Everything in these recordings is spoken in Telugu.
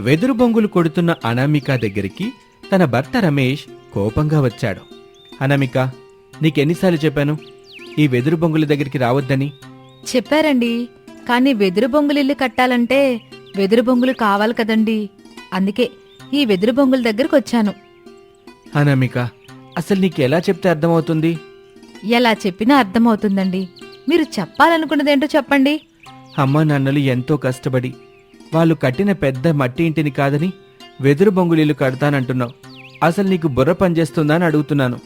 వెదురు బొంగులు కొడుతున్న అనామిక దగ్గరికి తన భర్త రమేష్ కోపంగా వచ్చాడు. అనామిక నీకెన్నిసార్లు చెప్పాను? ఈ వెదురు బొంగుల దగ్గరికి రావద్దని. చెప్పారండి. కానీ వెదురు బొంగులు ఇల్లు కట్టాలంటే వెదురు బొంగులు కావాలి కదండి. అందుకే ఈ వెదురు బొంగుల దగ్గరకు వచ్చాను. అనామిక అసలు నీకు ఎలా చెప్తే అర్థమవుతుంది? ఎలా చెప్పినా అర్థమవుతుందండి. మీరు చెప్పాలనుకున్నదేంటో చెప్పండి. అమ్మా నాన్నలు ఎంతో కష్టపడి వాళ్ళు కట్టిన పెద్ద మట్టి ఇంటిని కాదని వెదురు బొంగులీలు కడతానంటున్నావు. అసలు నీకు బుర్ర పనిచేస్తుందా అని అడుగుతున్నాను.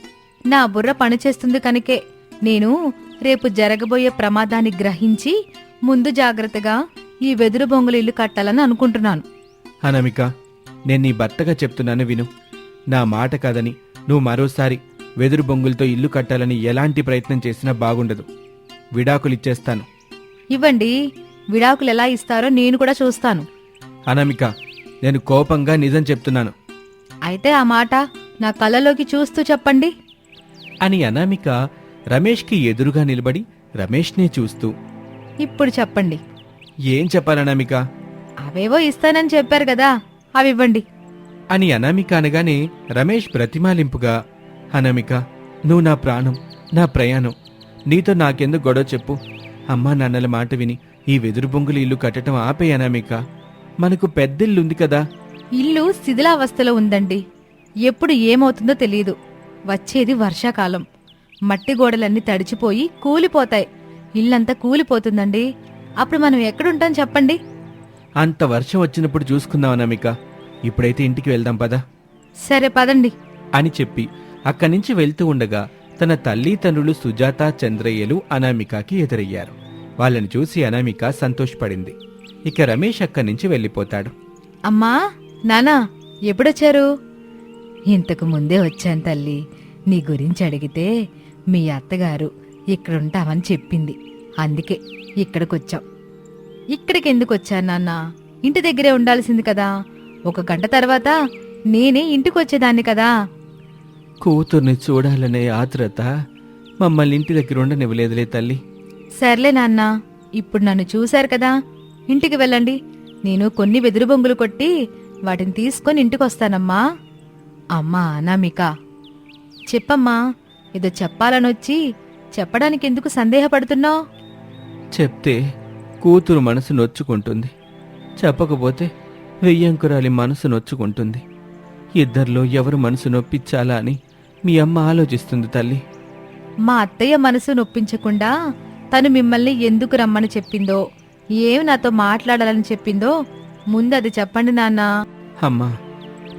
నా బుర్ర పనిచేస్తుంది కనుకే నేను రేపు జరగబోయే ప్రమాదాన్ని గ్రహించి ముందు జాగ్రత్తగా ఈ వెదురు బొంగులు ఇల్లు కట్టాలని అనుకుంటున్నాను. అనామిక నేను నీ భర్తగా చెప్తున్నాను విను. నా మాట కాదని నువ్వు మరోసారి వెదురు బొంగులతో ఇల్లు కట్టాలని ఎలాంటి ప్రయత్నం చేసినా బాగుండదు. విడాకులిచ్చేస్తాను ఇవ్వండి. విడాకులు ఎలా ఇస్తారో నేను కూడా చూస్తాను. అనామిక నేను కోపంగా నిజం చెప్తున్నాను. అయితే ఆ మాట నా కళ్ళలోకి చూస్తూ చెప్పండి. అని అనామిక రమేష్కి ఎదురుగా నిలబడి రమేష్నే చూస్తూ. ఇప్పుడు చెప్పండి. ఏం చెప్పాలనామిక అవేవో ఇస్తానని చెప్పారు కదా అవి ఇవ్వండి. అని అనామిక అనగానే రమేష్ ప్రతిమాలింపుగా అనామిక నువ్వు నా ప్రాణం నా ప్రయాణం నీతో నాకెందుకు గొడవ చెప్పు? అమ్మా నాన్నల మాట విని ఈ వెదురు బొంగులు ఇల్లు కట్టడం ఆపే అనామిక మనకు పెద్దిల్లుంది కదా. ఇల్లు శిథిలావస్థలో ఉందండి. ఎప్పుడు ఏమవుతుందో తెలియదు. వచ్చేది వర్షాకాలం. మట్టి గోడలన్నీ తడిచిపోయి కూలిపోతాయి. ఇల్లంతా కూలిపోతుందండి. అప్పుడు మనం ఎక్కడుంటాం చెప్పండి? అంత వర్షం వచ్చినప్పుడు చూసుకుందాం అనామిక ఇప్పుడైతే ఇంటికి వెళ్దాం పదా. సరే పదండి. అని చెప్పి అక్కడి నుంచి వెళ్తూ ఉండగా తన తల్లి తండ్రులు సుజాత చంద్రయ్యలు అనామికకి ఎదురయ్యారు. వాళ్ళని చూసి అనామిక సంతోషపడింది. ఇక రమేష్ అక్కడి నుంచి వెళ్ళిపోతాడు. అమ్మా నానా ఎప్పుడొచ్చారు? ఇంతకు ముందే వచ్చాను తల్లి. నీ గురించి అడిగితే మీ అత్తగారు ఇక్కడుంటామని చెప్పింది. అందుకే ఇక్కడికొచ్చాం. ఇక్కడికి ఎందుకు వచ్చాను నాన్న? ఇంటి దగ్గరే ఉండాల్సింది కదా. ఒక గంట తర్వాత నేనే ఇంటికి వచ్చేదాన్ని కదా. కూతుర్ని చూడాలనే ఆత్రత మమ్మల్ని ఇంటి దగ్గర ఉండనివ్వలేదులే తల్లి. సర్లే నాన్న ఇప్పుడు నన్ను చూశారు కదా. ఇంటికి వెళ్ళండి. నేను కొన్ని వెదురు బొంగులు కొట్టి వాటిని తీసుకొని ఇంటికి వస్తానమ్మా అమ్మా అనామిక. చెప్పమ్మా ఏదో చెప్పాలనొచ్చి చెప్పడానికి ఎందుకు సందేహపడుతున్నావు? చెప్తే కూతురు మనసు నొచ్చుకుంటుంది. చెప్పకపోతే వెయ్యంకురాలి మనసు నొచ్చుకుంటుంది. ఇద్దరిలో ఎవరు మనసు నొప్పించాలా అని మీ అమ్మ ఆలోచిస్తుంది తల్లి. మా అత్తయ్య మనసు నొప్పించకుండా తను మిమ్మల్ని ఎందుకు రమ్మని చెప్పిందో? ఏం నాతో మాట్లాడాలని చెప్పిందో? ముందు అది చెప్పండి నాన్నా. అమ్మా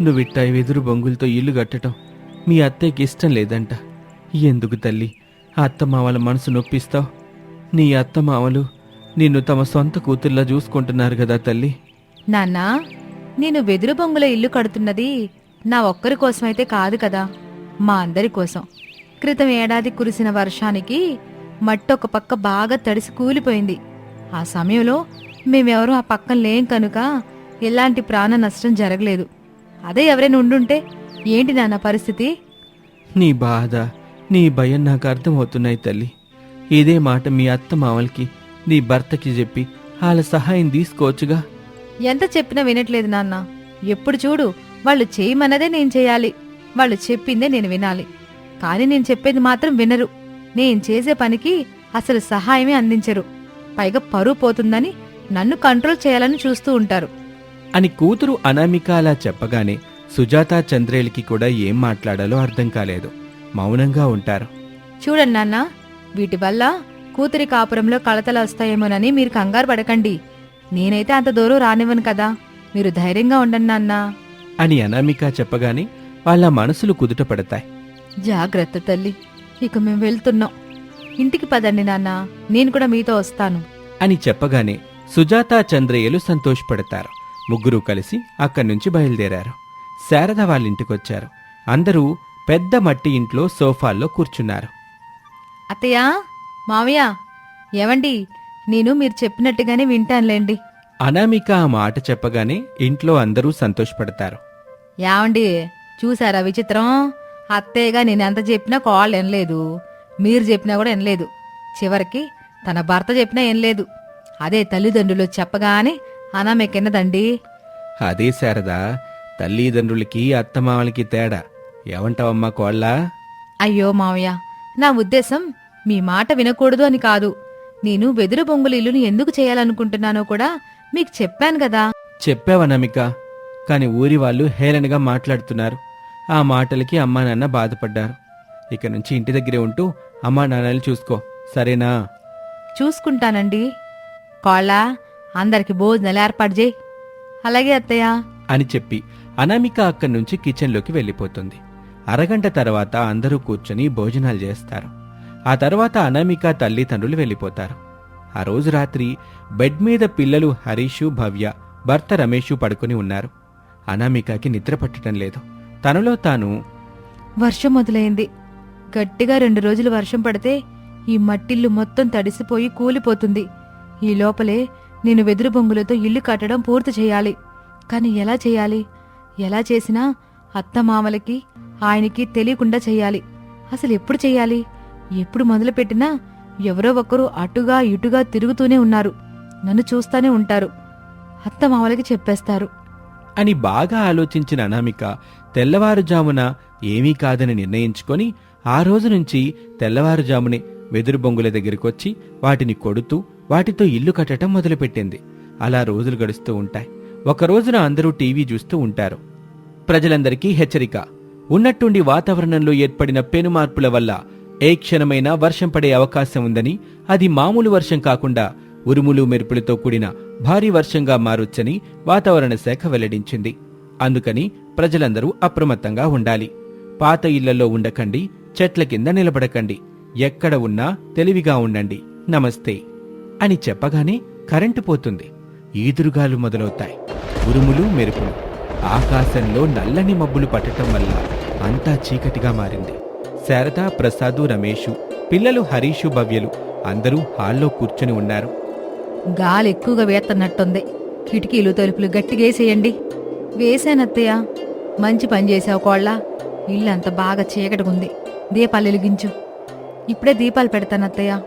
నువ్విట్టా వెదురు బొంగులతో ఇల్లు కట్టడం మీ అత్తయ్యకి ఇష్టం లేదంట. ఎందుకు తల్లి అత్తమావల మనసు నొప్పిస్తావు? నీ అత్తమావలు నిన్ను తమ సొంత కూతుర్లా చూసుకుంటున్నారు కదా తల్లి. నాన్నా నేను వెదురు బొంగుల ఇల్లు కడుతున్నది నా ఒక్కరి కోసమైతే కాదు కదా మా అందరి కోసం. క్రితం ఏడాది కురిసిన వర్షానికి మట్టి ఒక పక్క బాగా తడిసి కూలిపోయింది. ఆ సమయంలో మేమెవరూ ఆ పక్కన లేం కనుక ఎలాంటి ప్రాణ నష్టం జరగలేదు. అదే ఎవరైనా ఉండుంటే ఏంటి నాన్న పరిస్థితి? నీ బాధ నీ భయం నాకు అర్థమవుతున్నాయి తల్లి. ఇదే మాట మీ అత్త మావలకి నీ భర్తకి చెప్పి వాళ్ళ సహాయం తీసుకోవచ్చుగా? ఎంత చెప్పినా వినట్లేదు నాన్న. ఎప్పుడు చూడు వాళ్ళు చేయమన్నదే నేను చేయాలి. వాళ్ళు చెప్పిందే నేను వినాలి. కానీ నేను చెప్పేది మాత్రం వినరు. నేను చేసే పనికి అసలు సహాయమే అందించరు. పైగా పరువు పోతుందని నన్ను కంట్రోల్ చేయాలని చూస్తూ ఉంటారు. అని కూతురు అనామిక అలా చెప్పగానే సుజాత చంద్రేలికి కూడా ఏం మాట్లాడాలో అర్థం కాలేదు. మౌనంగా ఉంటారు. చూడండి నాన్న వీటి వల్ల కూతురి కాపురంలో కలతలు వస్తాయేమోనని మీరు కంగారు పడకండి. నేనైతే అంత దూరం రానివ్వను కదా. మీరు ధైర్యంగా ఉండండి నాన్నా. అని అనామిక చెప్పగానే వాళ్ళ మనసులు కుదుట పడతాయి. జాగ్రత్త తల్లి. ఇక మేము వెళ్తున్నాం. ఇంటికి పదండి నాన్న నేను కూడా మీతో వస్తాను. అని చెప్పగానే సుజాత చంద్రయ్యలు సంతోషపడతారు. ముగ్గురు కలిసి అక్కడి నుంచి బయలుదేరారు. శారద వాళ్ళింటికొచ్చారు. అందరూ పెద్ద మట్టి ఇంట్లో సోఫాల్లో కూర్చున్నారు. అత్తయ్య మావయ్య ఏవండి నేను మీరు చెప్పినట్టుగానే వింటానులేండి. అనామిక ఆ మాట చెప్పగానే ఇంట్లో అందరూ సంతోషపడతారు. ఏవండి చూసారా విచిత్రం? అత్తయ్యగా నేను ఎంత చెప్పినా కాళ్ళు వినలేదు. మీరు చెప్పినా కూడా వినలేదు. చివరికి తన భర్త చెప్పినా వినలేదు. అదే తల్లిదండ్రులు చెప్పగానే అనామెకెన్నదండి అదే శారదా తల్లిదండ్రులకి అత్తమామలకి తేడా. ఏమంటావమ్మా కోళ్ళ? అయ్యో మావయ్య నా ఉద్దేశం మీ మాట వినకూడదు అని కాదు. నేను వెదురు బొంగుల ఇల్లుని ఎందుకు చేయాలనుకుంటున్నానో కూడా మీకు చెప్పాను కదా. చెప్పావనమిక కాని ఊరి వాళ్ళు హేళనగా మాట్లాడుతున్నారు. ఆ మాటలకి అమ్మా నాన్న బాధపడ్డారు. ఇక నుంచి ఇంటి దగ్గరే ఉంటూ అమ్మా నాన్నని చూసుకో. సరేనా? చూసుకుంటానండి. కోళ్ళ అందరికి భోజనాలు ఏర్పాటు చేయి. అలాగే అత్తయ్య. అని చెప్పి అనామిక అక్కడి నుంచి కిచెన్లోకి వెళ్ళిపోతుంది. అరగంట తర్వాత అందరూ కూర్చొని భోజనాలు చేస్తారు. ఆ తర్వాత అనామిక తల్లిదండ్రులు వెళ్ళిపోతారు. ఆ రోజు రాత్రి బెడ్ మీద పిల్లలు హరీషు భవ్య భర్త రమేషు పడుకుని ఉన్నారు. అనామికకి నిద్ర పట్టడం లేదు. తనలో తాను వర్షం మొదలైంది. గట్టిగా రెండు రోజులు వర్షం పడితే ఈ మట్టిల్లు మొత్తం తడిసిపోయి కూలిపోతుంది. ఈ లోపలే నేను వెదురు బొంగులతో ఇల్లు కట్టడం పూర్తి చేయాలి. కానీ ఎలా చేయాలి? ఎలా చేసినా అత్తమామలకి ఆయనకి తెలియకుండా చేయాలి. అసలు ఎప్పుడు చేయాలి? ఎప్పుడు మొదలుపెట్టినా ఎవరో ఒకరు అటుగా ఇటుగా తిరుగుతూనే ఉన్నారు. నన్ను చూస్తానే ఉంటారు. అత్తమామలకి చెప్పేస్తారు. అని బాగా ఆలోచించిన అనామిక తెల్లవారుజామున ఏమీ కాదని నిర్ణయించుకొని ఆ రోజు నుంచి తెల్లవారుజామునే వెదురు బొంగుల దగ్గరికొచ్చి వాటిని కొడుతూ వాటితో ఇల్లు కట్టడం మొదలుపెట్టింది. అలా రోజులు గడుస్తూ ఉంటాయి. ఒక రోజున అందరూ టీవీ చూస్తూ ఉంటారు. ప్రజలందరికీ హెచ్చరిక. ఉన్నట్టుండి వాతావరణంలో ఏర్పడిన పెను మార్పుల వల్ల ఏ క్షణమైనా వర్షం పడే అవకాశం ఉందని అది మామూలు వర్షం కాకుండా ఉరుములు మెరుపులతో కూడిన భారీ వర్షంగా మారొచ్చని వాతావరణ శాఖ వెల్లడించింది. అందుకని ప్రజలందరూ అప్రమత్తంగా ఉండాలి. పాత ఇళ్ళలో ఉండకండి చెట్ల కింద నిలబడకండి. ఎక్కడ ఉన్నా తెలివిగా ఉండండి. నమస్తే. అని చెప్పగానే కరెంటు పోతుంది. ఈదురుగాలు మొదలవుతాయి. ఉరుములు మెరుపులు. ఆకాశంలో నల్లని మబ్బులు పట్టటం వల్ల అంతా చీకటిగా మారింది. శారద ప్రసాదు రమేషు పిల్లలు హరీషు భవ్యలు అందరూ హాల్లో కూర్చుని ఉన్నారు. గాలి ఎక్కువగా వేస్తున్నట్టుంది. కిటికీలు తలుపులు గట్టిగేసేయండి. వేసానత్తయ్య మంచి పని చేసావు కోళ్ళ. ఇల్లంతా బాగా చీకటిగుంది. దీపాలు వెలిగించు. ఇప్పుడే దీపాలు పెడతానత్తయ్య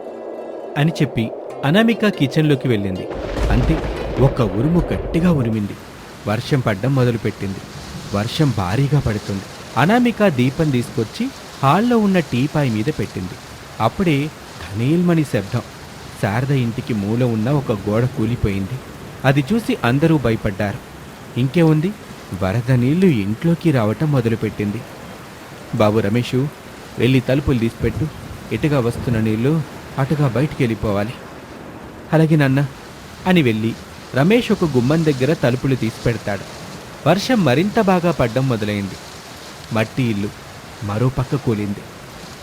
అని చెప్పి అనామిక కిచెన్లోకి వెళ్ళింది. అంతే ఒక ఉరుము గట్టిగా ఉరిమింది. వర్షం పడ్డం మొదలుపెట్టింది. వర్షం భారీగా పడుతుంది. అనామిక దీపం తీసుకొచ్చి హాల్లో ఉన్న టీపాయ్ మీద పెట్టింది. అప్పుడే ధనీల్మని శబ్దం. శారద ఇంటికి మూల ఉన్న ఒక గోడ కూలిపోయింది. అది చూసి అందరూ భయపడ్డారు. ఇంకే ఉంది వరద నీళ్ళు ఇంట్లోకి రావటం మొదలుపెట్టింది. బాబు రమేషు వెళ్ళి తలుపులు తీసిపెట్టు. ఇటుగా వస్తున్న నీళ్ళు అటుగా బయటికి వెళ్ళిపోవాలి అలాగే నాన్న అని వెళ్ళి రమేష్ ఒక గుమ్మం దగ్గర తలుపులు తీసి పెడతాడు వర్షం మరింత బాగా పడ్డం మొదలైంది. మట్టి ఇల్లు మరో పక్క కూలింది.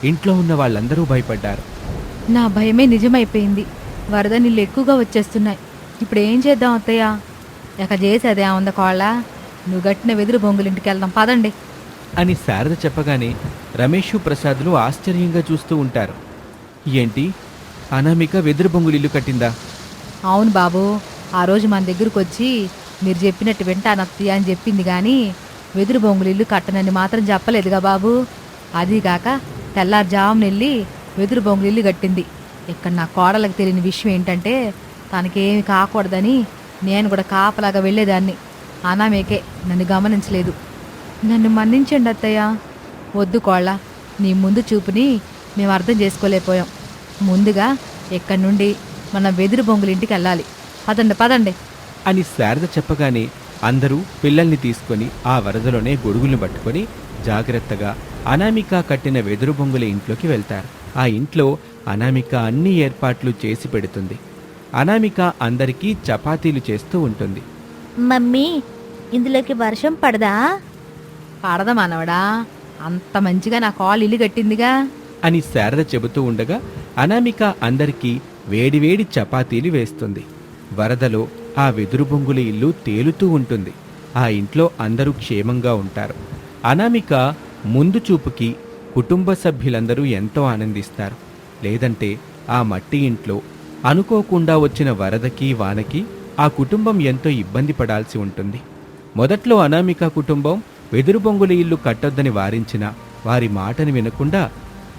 ఇంట్లో ఉన్న వాళ్ళందరూ భయపడ్డారు. నా భయమే నిజమైపోయింది. వరద నీళ్ళు ఎక్కువగా వచ్చేస్తున్నాయి. ఇప్పుడు ఏం చేద్దాం అత్తయ్య? ఇక చేసేదే ఉంద కోళ్ళ? నువ్వు గట్టిన వెదురు బొంగులింటికి వెళ్దాం. పదండి. అని శారద చెప్పగానే రమేషు ప్రసాద్లు ఆశ్చర్యంగా చూస్తూ ఉంటారు. ఏంటి? అనామిక వెదురు బొంగులు ఇల్లు కట్టిందా? అవును బాబు. ఆ రోజు మన దగ్గరకు వచ్చి మీరు చెప్పినట్టు వింటానత్తయ్య అని చెప్పింది కానీ వెదురు బొంగులు ఇల్లు కట్టనని మాత్రం చెప్పలేదుగా బాబు. అదీగాక తెల్లారుజామున వెళ్ళి వెదురు బొంగులు ఇల్లు కట్టింది. ఇక్కడ నా కోడలకు తెలియని విషయం ఏంటంటే తనకేమి కాకూడదని నేను కూడా కాపలాగా వెళ్ళేదాన్ని. అనామేకే నన్ను గమనించలేదు. నన్ను మన్నించండి అత్తయ్య. వద్దు కోళ్ళ. నీ ముందు చూపుని మేము అర్థం చేసుకోలేకపోయాం. ముందుగా ఎక్కడి నుండి మన వెదురు బొంగులింటికి వెళ్ళాలి. పదండి పదండి. అని శారద చెప్పగానే అందరూ పిల్లల్ని తీసుకొని ఆ వరదలోనే గొడుగులను పట్టుకొని జాగ్రత్తగా అనామిక కట్టిన వెదురు బొంగుల ఇంట్లోకి వెళ్తారు. ఆ ఇంట్లో అనామిక అన్ని ఏర్పాట్లు చేసి పెడుతుంది. అనామిక అందరికీ చపాతీలు చేస్తూ ఉంటుంది. మమ్మీ ఇందులోకి వర్షం పడదా? పడదా మనవడా. అంత మంచిగా నా కాల్ ఇల్లు కట్టిందిగా. అని శారద చెబుతూ ఉండగా అనామిక అందరికీ వేడివేడి చపాతీలు వేస్తుంది. వరదలో ఆ వెదురు బొంగుల ఇల్లు తేలుతూ ఉంటుంది. ఆ ఇంట్లో అందరూ క్షేమంగా ఉంటారు. అనామిక ముందు చూపుకి కుటుంబ సభ్యులందరూ ఎంతో ఆనందిస్తారు. లేదంటే ఆ మట్టి ఇంట్లో అనుకోకుండా వచ్చిన వరదకి వానకి ఆ కుటుంబం ఎంతో ఇబ్బంది పడాల్సి ఉంటుంది. మొదట్లో అనామిక కుటుంబం వెదురు బొంగుల ఇల్లు కట్టొద్దని వారించిన వారి మాటని వినకుండా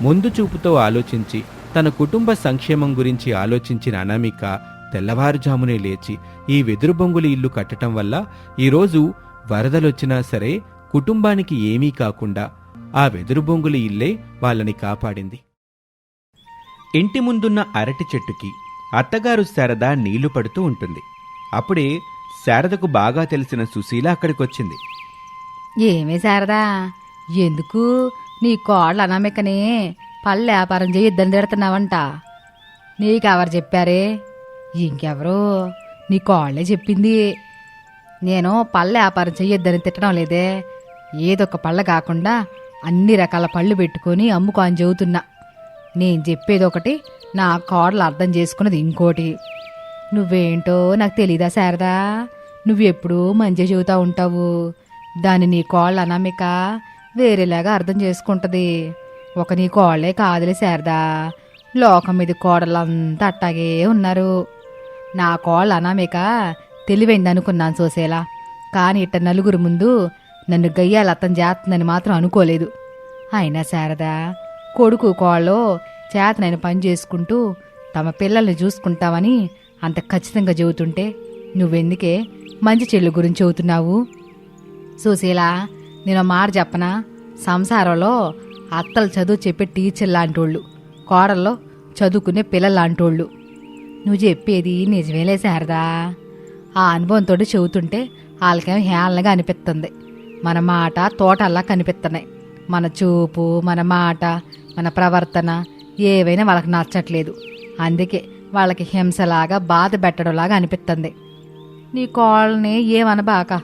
ముందు చూపుతో ఆలోచించి తన కుటుంబ సంక్షేమం గురించి ఆలోచించిన అనామిక తెల్లవారుజామునే లేచి ఈ వెదురు బొంగుల ఇల్లు కట్టటం వల్ల ఈరోజు వరదలొచ్చినా సరే కుటుంబానికి ఏమీ కాకుండా ఆ వెదురు బొంగుల ఇల్లే వాళ్ళని కాపాడింది. ఇంటి ముందున్న అరటి చెట్టుకి అత్తగారు శారద నీళ్ళు పడుతూ ఉంటుంది. అప్పుడే శారదకు బాగా తెలిసిన సుశీల అక్కడికొచ్చింది. ఏమే శారదా? ఎందుకు? నీ కోళ్ళ అనామికని పళ్ళు వ్యాపారం చేయి ఇద్దరు తిడుతున్నావంట. నీకెవరు చెప్పారే? ఇంకెవరు? నీ కోళ్ళే చెప్పింది. నేను పళ్ళ వ్యాపారం చెయ్యొద్దని తిట్టడం లేదే. ఏదొక పళ్ళ కాకుండా అన్ని రకాల పళ్ళు పెట్టుకొని అమ్ముకో అని చెబుతున్నా. నేను చెప్పేది ఒకటి నా కోడలు అర్థం చేసుకున్నది ఇంకోటి. నువ్వేంటో నాకు తెలీదా శారదా? నువ్వెప్పుడూ మంచిగా చెబుతా ఉంటావు. దాన్ని నీ కోళ్ళ అనామిక వేరేలాగా అర్థం చేసుకుంటుంది. ఒక నీ కోళ్ళే కాదులే శారదా. లోకం మీద కోడలంతా అట్టాగే ఉన్నారు. నా కోళ్ళ అనామిక తెలివైంది అనుకున్నాను చూసేలా కానీ ఇట్ట నలుగురు ముందు నన్ను గయ్యాలు అతను చేస్తుందని మాత్రం అనుకోలేదు. అయినా శారదా కొడుకు కోళ్ళు చేతనైన పని చేసుకుంటూ తమ పిల్లల్ని చూసుకుంటామని అంత ఖచ్చితంగా చెబుతుంటే నువ్వెందుకే మంచి చెల్లు గురించి చెబుతున్నావు సుశీల నేను ఒక మాట చెప్పనా? సంసారంలో అత్తలు చదువు చెప్పే టీచర్ లాంటోళ్ళు కోడల్లో చదువుకునే పిల్లలు లాంటోళ్ళు. నువ్వు చెప్పేది నిజమేలే శారదా. ఆ అనుభవంతో చెబుతుంటే వాళ్ళకేమో హేళనగా అనిపిస్తుంది. మన మాట తోటల్లా కనిపిస్తున్నాయి. మన చూపు మన మాట మన ప్రవర్తన ఏవైనా వాళ్ళకి నచ్చట్లేదు. అందుకే వాళ్ళకి హింసలాగా బాధ పెట్టడంలాగా అనిపిస్తుంది నీ కోళ్ళని ఏమనబాక?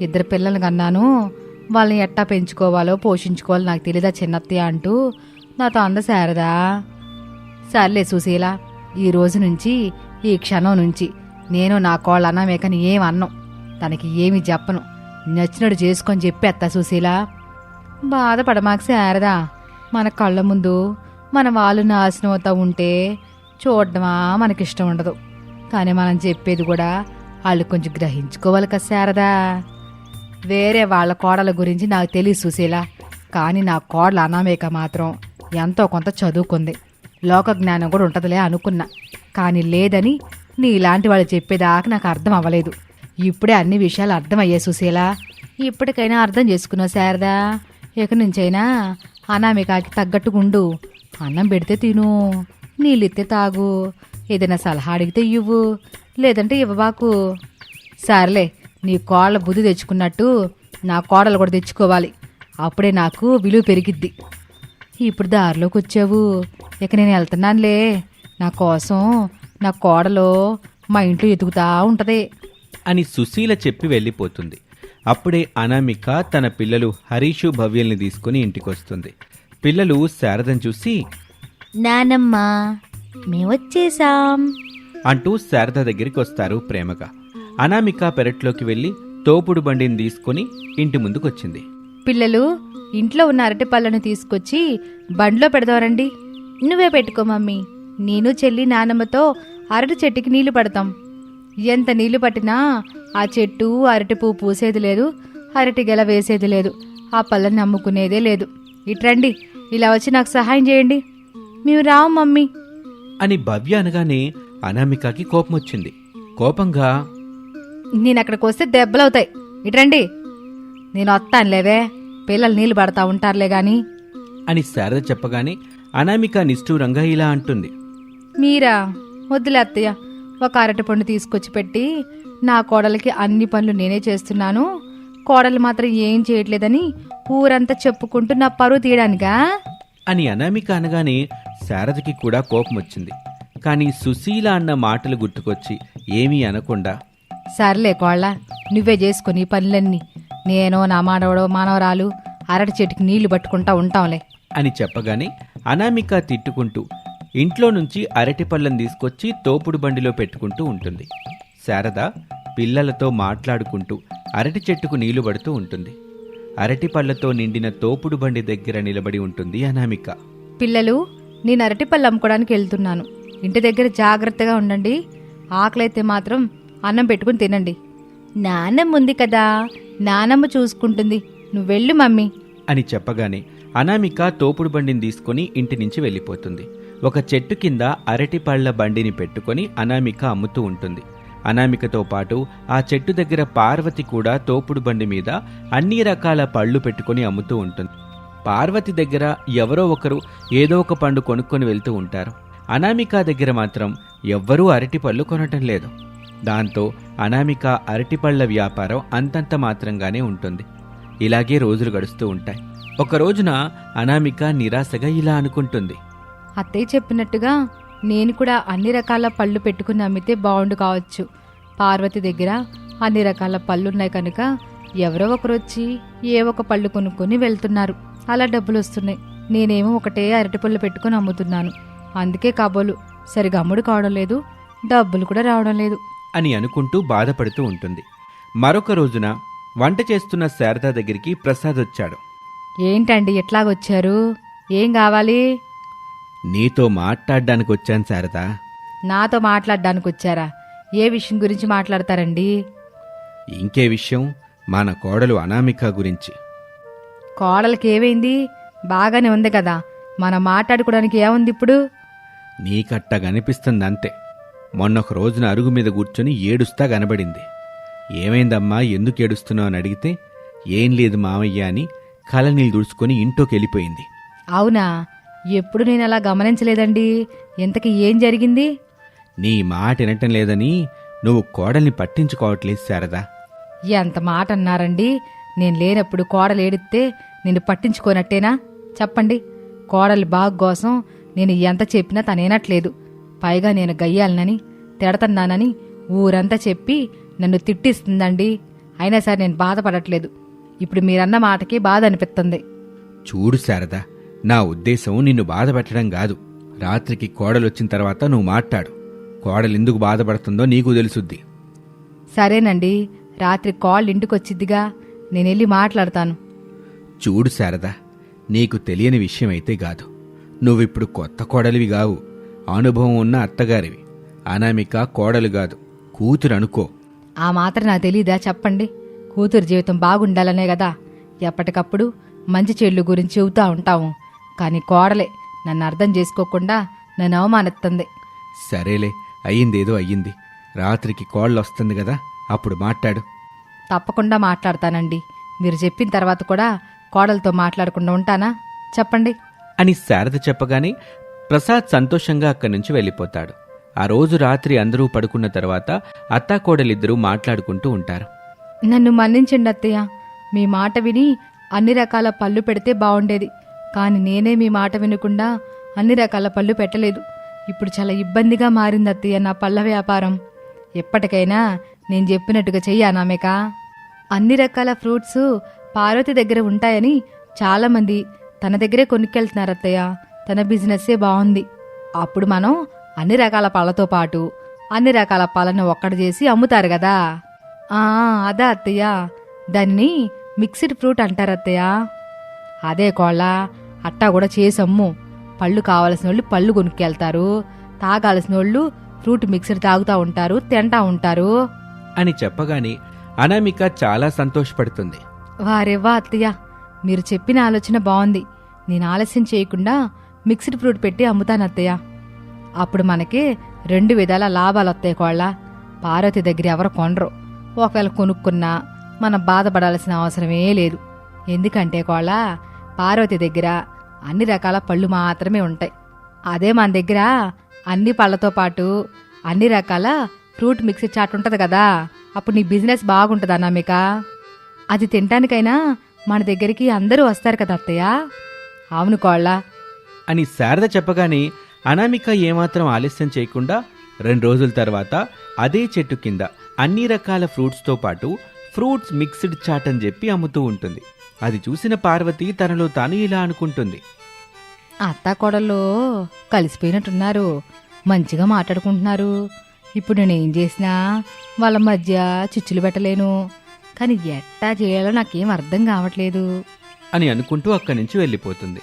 ఇద్దరు పిల్లలు కన్నాను. వాళ్ళని ఎట్టా పెంచుకోవాలో పోషించుకోవాలో నాకు తెలీదా చిన్నత్తయ్య అంటూ నాతో అందశారదా సర్లే సుశీల ఈ రోజు నుంచి ఈ క్షణం నుంచి నేను నా కోళ్ళ అన్నమేకని ఏం అన్నం తనకి ఏమి చెప్పను. నచ్చినట్టు చేసుకొని చెప్పేత్తా సుశీల. బాధపడమాక శారదా. మన కళ్ళ ముందు మన వాళ్ళు నాశనం అవుతా ఉంటే చూడడమా మనకిష్టం ఉండదు. కానీ మనం చెప్పేది కూడా వాళ్ళు కొంచెం గ్రహించుకోవాలి కదా శారదా. వేరే వాళ్ళ కోడల గురించి నాకు తెలియదు సుశీల. కానీ నా కోడల అనామేక మాత్రం ఎంతో కొంత చదువుకుంది. లోక జ్ఞానం కూడా ఉంటుందిలే అనుకున్నా. కానీ లేదని నీలాంటి వాళ్ళు చెప్పేదాకా నాకు అర్థం అవ్వలేదు. ఇప్పుడే అన్ని విషయాలు అర్థమయ్యే సుశీల. ఇప్పటికైనా అర్థం చేసుకున్నావు శారదా. ఇక నుంచైనా అనామికాకి తగ్గట్టుకుండు అన్నం పెడితే తిను. నీళ్ళిస్తే తాగు. ఏదైనా సలహా అడిగితే ఇవ్వు. లేదంటే ఇవ్వబాకు. సర్లే నీ కోళ్ళ బుద్ధి తెచ్చుకున్నట్టు నా కోడలు కూడా తెచ్చుకోవాలి. అప్పుడే నాకు విలువ పెరిగిద్ది. ఇప్పుడు దారిలోకి వచ్చావు. ఇక నేను వెళ్తున్నానులే. నా కోసం నా కోడలో మా ఇంట్లో ఎదుగుతా ఉంటది. అని సుశీల చెప్పి వెళ్ళిపోతుంది. అప్పుడే అనామిక తన పిల్లలు హరీషు భవ్యల్ని తీసుకుని ఇంటికొస్తుంది. పిల్లలు శారదం చూసి నానమ్మ మేమొచ్చేసాం అంటూ శారద దగ్గరికి వస్తారు ప్రేమగా. అనామిక పెరట్లోకి వెళ్ళి తోపుడు బండిని తీసుకుని ఇంటి ముందుకొచ్చింది. పిల్లలు ఇంట్లో ఉన్న అరటి పళ్ళను తీసుకొచ్చి బండ్లో పెడదారండి. నువ్వే పెట్టుకో మమ్మీ. నేను చెల్లి నానమ్మతో అరటి చెట్టుకి నీళ్ళు పడతాం. ఎంత నీళ్ళు పట్టినా ఆ చెట్టు అరటి పువ్వు పూసేది లేదు అరటి గెల వేసేది లేదు. ఆ పళ్ళని నమ్ముకునేదే లేదు. ఇట్రండి ఇలా వచ్చి నాకు సహాయం చేయండి. మేము రావు మమ్మీ. అని భవ్య అనగానే అనామికకి కోపం వచ్చింది. కోపంగా నేను అక్కడికి వస్తే దెబ్బలవుతాయి. ఇట్రండి నేను వస్తాను లేవే. పిల్లలు నీళ్ళు పడతా ఉంటారులే గాని. అని శారద చెప్పగానే అనామిక నిష్ఠూరంగా ఇలా అంటుంది. మీరా వద్దులే అత్తయ్య. ఒక అరటి పండు తీసుకొచ్చి పెట్టి నా కోడలికి అన్ని పనులు నేనే చేస్తున్నాను. కోడలు మాత్రం ఏం చేయట్లేదని ఊరంతా చెప్పుకుంటూ నా పరువు తీయడానికా? అని అనామిక అనగానే శారదకి కూడా కోపం వచ్చింది. కానీ సుశీల అన్న మాటలు గుర్తుకొచ్చి ఏమీ అనకుండా సర్లే కోళ్ళ నువ్వే చేసుకుని పనులన్నీ. నేను నా మానవడో మానవరాలు అరటి చెట్టుకి నీళ్ళు పట్టుకుంటా ఉంటాంలే. అని చెప్పగానే అనామిక తిట్టుకుంటూ ఇంట్లో నుంచి అరటి పళ్ళం తీసుకొచ్చి తోపుడు బండిలో పెట్టుకుంటూ ఉంటుంది. శారద పిల్లలతో మాట్లాడుకుంటూ అరటి చెట్టుకు నీళ్ళు పడుతూ ఉంటుంది. అరటి పళ్ళతో నిండిన తోపుడు బండి దగ్గర నిలబడి ఉంటుంది అనామిక. పిల్లలు నేను అరటి పళ్ళు అమ్ముకోవడానికి వెళ్తున్నాను. ఇంటి దగ్గర జాగ్రత్తగా ఉండండి. ఆకలైతే మాత్రం అన్నం పెట్టుకుని తినండి. నానమ్మ ఉంది కదా నానమ్మ చూసుకుంటుంది. నువ్వు వెళ్ళు మమ్మీ. అని చెప్పగానే అనామిక తోపుడు బండిని తీసుకొని ఇంటి నుంచి వెళ్ళిపోతుంది. ఒక చెట్టు కింద అరటి పళ్ళ బండిని పెట్టుకొని అనామిక అమ్ముతూ ఉంటుంది. అనామికతో పాటు ఆ చెట్టు దగ్గర పార్వతి కూడా తోపుడు బండి మీద అన్ని రకాల పళ్ళు పెట్టుకొని అమ్ముతూ ఉంటుంది. పార్వతి దగ్గర ఎవరో ఒకరు ఏదో ఒక పండు కొనుక్కొని వెళ్తూ ఉంటారు. అనామిక దగ్గర మాత్రం ఎవ్వరూ అరటి పళ్ళు కొనటం లేదు. దాంతో అనామిక అరటిపళ్ళ వ్యాపారం అంతంత మాత్రంగానే ఉంటుంది. ఇలాగే రోజులు గడుస్తూ ఉంటాయి. ఒక రోజున అనామిక నిరాశగా ఇలా అనుకుంటుంది. అత్తయ్య చెప్పినట్టుగా నేను కూడా అన్ని రకాల పళ్ళు పెట్టుకుని అమ్మితే బాగుండు కావచ్చు. పార్వతి దగ్గర అన్ని రకాల పళ్ళున్నాయి కనుక ఎవరో ఒకరు వచ్చి ఏ ఒక పళ్ళు కొనుక్కొని వెళ్తున్నారు. అలా డబ్బులు వస్తున్నాయి. నేనేమో ఒకటే అరటిపళ్ళు పెట్టుకుని అమ్ముతున్నాను. అందుకే కాబోలు సరిగా అమ్ముడు కావడం లేదు డబ్బులు కూడా రావడం లేదు. అని అనుకుంటూ బాధపడుతూ ఉంటుంది. మరొక రోజున వంట చేస్తున్న శారద దగ్గరికి ప్రసాద్ వచ్చాడు. ఏంటండి ఎట్లాగొచ్చారు? ఏం కావాలి? నీతో మాట్లాడడానికి వచ్చాను శారదా. నాతో మాట్లాడడానికి వచ్చారా? ఏ విషయం గురించి మాట్లాడతారండి? ఇంకే విషయం మన కోడలు అనామిక గురించి. కోడలికి ఏమైంది? బాగానే ఉంది కదా. మనం మాట్లాడుకోవడానికి ఏముంది ఇప్పుడు? నీకట్ట కనిపిస్తుంది అంతే మొన్నొక రోజున అరుగు మీద కూర్చొని ఏడుస్తా కనబడింది. ఏమైందమ్మా? ఎందుకు ఏడుస్తున్నావు అని అడిగితే ఏం లేదు మావయ్య అని కలనీళ్ళు దుడుచుకొని ఇంట్లోకి వెళ్ళిపోయింది. అవునా? ఎప్పుడు నేను అలా గమనించలేదండి. ఇంతకీ ఏం జరిగింది? నీ మాట వినటం లేదని నువ్వు కోడల్ని పట్టించుకోవట్లేదు శారదా. ఎంత మాట అన్నారండి? నేను లేనప్పుడు కోడలు ఏడిస్తే నేను పట్టించుకోనట్టేనా? చెప్పండి. కోడలి బాగు కోసం నేను ఎంత చెప్పినా తనేనట్లేదు. పైగా నేను గయ్యాలనని తిడతన్నానని ఊరంతా చెప్పి నన్ను తిట్టిస్తుందండి. అయినా సరే నేను బాధపడట్లేదు. ఇప్పుడు మీరన్న మాటకి బాధ అనిపిస్తుంది చూడు శారదా నా ఉద్దేశం నిన్ను బాధపెట్టడం కాదు. రాత్రికి కోడలొచ్చిన తర్వాత నువ్వు మాట్లాడు. కోడలు ఎందుకు బాధపడుతుందో నీకు తెలుసుద్ది. సరేనండి. రాత్రి కాల్ ఇంటికొచ్చిద్దిగా. నేను వెళ్ళి మాట్లాడతాను. చూడు శారదా నీకు తెలియని విషయం అయితే కాదు. నువ్విప్పుడు కొత్త కోడలివి కావు. అనుభవం ఉన్న అత్తగారివి. అనామిక కోడలు కాదు. కూతురు అనుకో. ఆ మాత్రం నాకు తెలీదా? చెప్పండి. కూతురు జీవితం బాగుండాలనే కదా. ఎప్పటికప్పుడు మంచి చెల్లు గురించి చెబుతా ఉంటాము. కానీ కోడలే నన్ను అర్థం చేసుకోకుండా నన్ను అవమానిస్తుంది సరేలే అయ్యిందేదో అయ్యింది. రాత్రికి కోళ్ళు వస్తుంది కదా అప్పుడు మాట్లాడు. తప్పకుండా మాట్లాడతానండి. మీరు చెప్పిన తర్వాత కూడా కోడలతో మాట్లాడకుండా ఉంటానా? చెప్పండి. అని శారద చెప్పగానే ప్రసాద్ సంతోషంగా అక్కడి నుంచి వెళ్ళిపోతాడు. ఆ రోజు రాత్రి అందరూ పడుకున్న తర్వాత అత్తాకోడలిద్దరూ మాట్లాడుకుంటూ ఉంటారు. నన్ను మన్నించండి అత్తయ్య. మీ మాట విని అన్ని రకాల పళ్ళు పెడితే బాగుండేది. కానీ నేనే మీ మాట వినకుండా అన్ని రకాల పళ్ళు పెట్టలేదు. ఇప్పుడు చాలా ఇబ్బందిగా మారింది అత్తయ్య నా పళ్ళ వ్యాపారం. ఎప్పటికైనా నేను చెప్పినట్టుగా చెయ్యానామేక అన్ని రకాల ఫ్రూట్స్ పార్వతి దగ్గర ఉంటాయని చాలామంది తన దగ్గరే కొనుక్కెళ్తున్నారు అత్తయ్య. తన బిజినెస్సే బాగుంది. అప్పుడు మనం అన్ని రకాల పళ్ళతో పాటు అన్ని రకాల పళ్ళను ఒక్కటి చేసి అమ్ముతారు కదా. ఆ అదా అత్తయ్య. దాన్ని మిక్స్డ్ ఫ్రూట్ అంటారు అత్తయ్య. అదే కోళ్ళ అట్టా కూడా చేసమ్ము పళ్ళు కావలసిన వాళ్ళు పళ్ళు కొనుక్కెళ్తారు. తాగాల్సిన వాళ్ళు ఫ్రూట్ మిక్స్డ్ తాగుతూ ఉంటారు తింటా ఉంటారు. అని చెప్పగానే అనామిక చాలా సంతోషపడుతుంది. వారెవ్వా అత్తయ్య? మీరు చెప్పిన ఆలోచన బాగుంది నేను ఆలస్యం చేయకుండా మిక్స్డ్ ఫ్రూట్ పెట్టి అమ్ముతాను అత్తయ్య. అప్పుడు మనకి రెండు విధాల లాభాలు వస్తాయి కోళ్ళ. పార్వతి దగ్గర ఎవరు కొనరు. ఒకవేళ కొనుక్కున్నా మనం బాధపడాల్సిన అవసరమే లేదు. ఎందుకంటే కోళ్ళ పార్వతి దగ్గర అన్ని రకాల పళ్ళు మాత్రమే ఉంటాయి. అదే మన దగ్గర అన్ని పళ్ళతో పాటు అన్ని రకాల ఫ్రూట్ మిక్సీ చాట్ ఉంటుంది కదా అప్పుడు నీ బిజినెస్ బాగుంటుంది అన్నామిక అది తినటానికైనా మన దగ్గరికి అందరూ వస్తారు కదా అత్తయ్య? అవును కోళ్ళ. అని శారద చెప్పగానే అనామిక ఏమాత్రం ఆలస్యం చేయకుండా రెండు రోజుల తర్వాత అదే చెట్టు కింద అన్ని రకాల ఫ్రూట్స్తో పాటు ఫ్రూట్స్ మిక్స్డ్ చాట్ అని చెప్పి అమ్ముతూ ఉంటుంది. అది చూసిన పార్వతి తనలో తాను ఇలా అనుకుంటుంది. అత్త కోడళ్ళు కలిసిపోయినట్టున్నారు మంచిగా మాట్లాడుకుంటున్నారు ఇప్పుడు నేను ఏం చేసినా వాళ్ళ మధ్య చిచ్చులు పెట్టలేను. కానీ ఎట్టా చేయాలో నాకేం అర్థం కావట్లేదు. అని అనుకుంటూ అక్కడి నుంచి వెళ్ళిపోతుంది.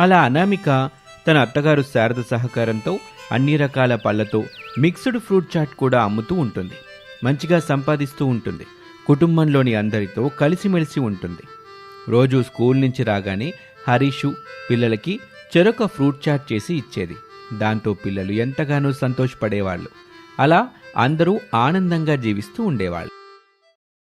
అలా అనామిక తన అత్తగారు శారద సహకారంతో అన్ని రకాల పళ్ళతో మిక్స్డ్ ఫ్రూట్ చాట్ కూడా అమ్ముతూ ఉంటుంది. మంచిగా సంపాదిస్తూ ఉంటుంది. కుటుంబంలోని అందరితో కలిసిమెలిసి ఉంటుంది. రోజు స్కూల్ నుంచి రాగానే హరీషు పిల్లలకి చెరొక ఫ్రూట్ చాట్ చేసి ఇచ్చేది. దాంతో పిల్లలు ఎంతగానో సంతోషపడేవాళ్ళు. అలా అందరూ ఆనందంగా జీవిస్తూ ఉండేవాళ్ళు.